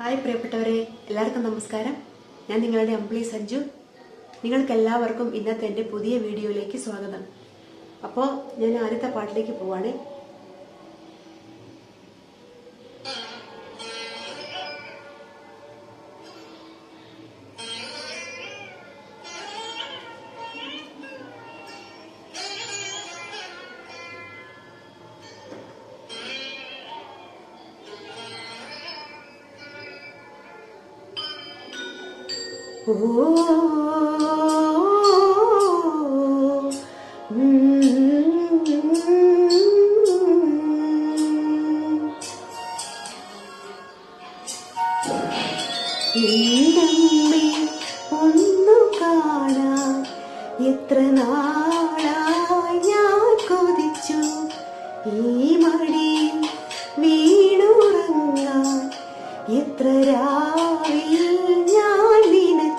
Hi പ്രിയപ്പെട്ടവരെ എല്ലാവർക്കും നമസ്കാരം. ഞാൻ നിങ്ങളുടെ അമ്പിളി സഞ്ജു. നിങ്ങൾക്ക് എല്ലാവർക്കും ഇന്നത്തെ എന്റെ പുതിയ വീഡിയോയിലേക്ക് സ്വാഗതം. അപ്പോൾ ഞാൻ ആദ്യത്തെ പാട്ടിലേക്ക് പോവാണ്. എന്തമ്മേ ഒന്നു കാണാൻ എത്ര നാളായി ഞാൻ കൊതിച്ചു. ഈ മടിയിൽ വീണുറങ്ങാൻ എത്ര രാവിൽ ഞാൻ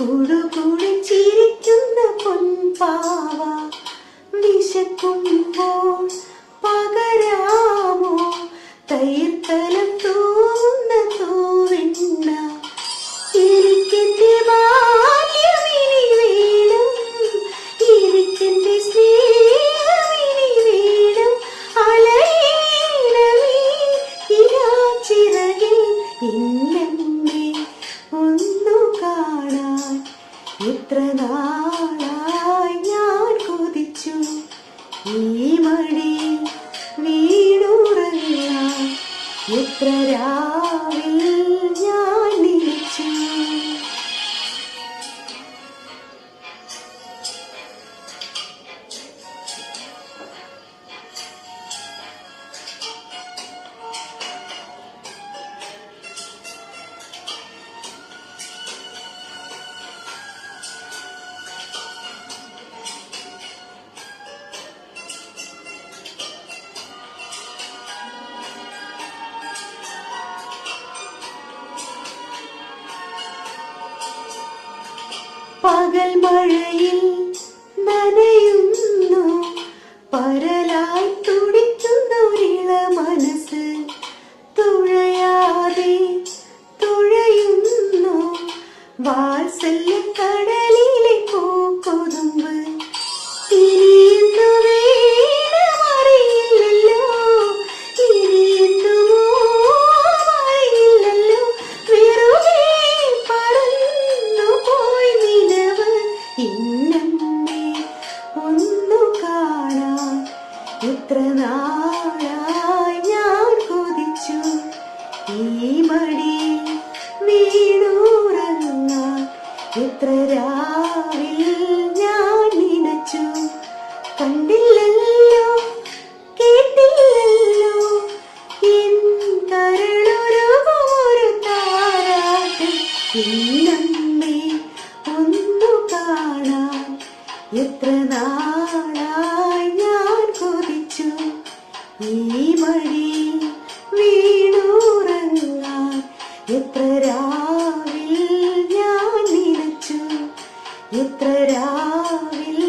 കുടുകുടി ചിരിക്കുന്ന പൊൻപാവ. എത്ര ഞാൻ കൊതിച്ചു. ഈ മടി വീടുറങ്ങ എത്ര രാവിൽ ഞാൻ നിലച്ചു. മഴയിൽ നനയുന്നു എത്ര രാവിൽ ഞാൻ നിനച്ചു. കണ്ടില്ലല്ലോ കേട്ടില്ലല്ലോ. എൻ കരളൊരുകുമൊരു താരാട്ട്. ഇന്നമ്മേ ഒന്നു കാണാൻ. എത്ര നാളായി ഞാൻ കൊതിച്ചു. ഈ മടി വീണുറങ്ങാൻ എത്ര രാവിൽ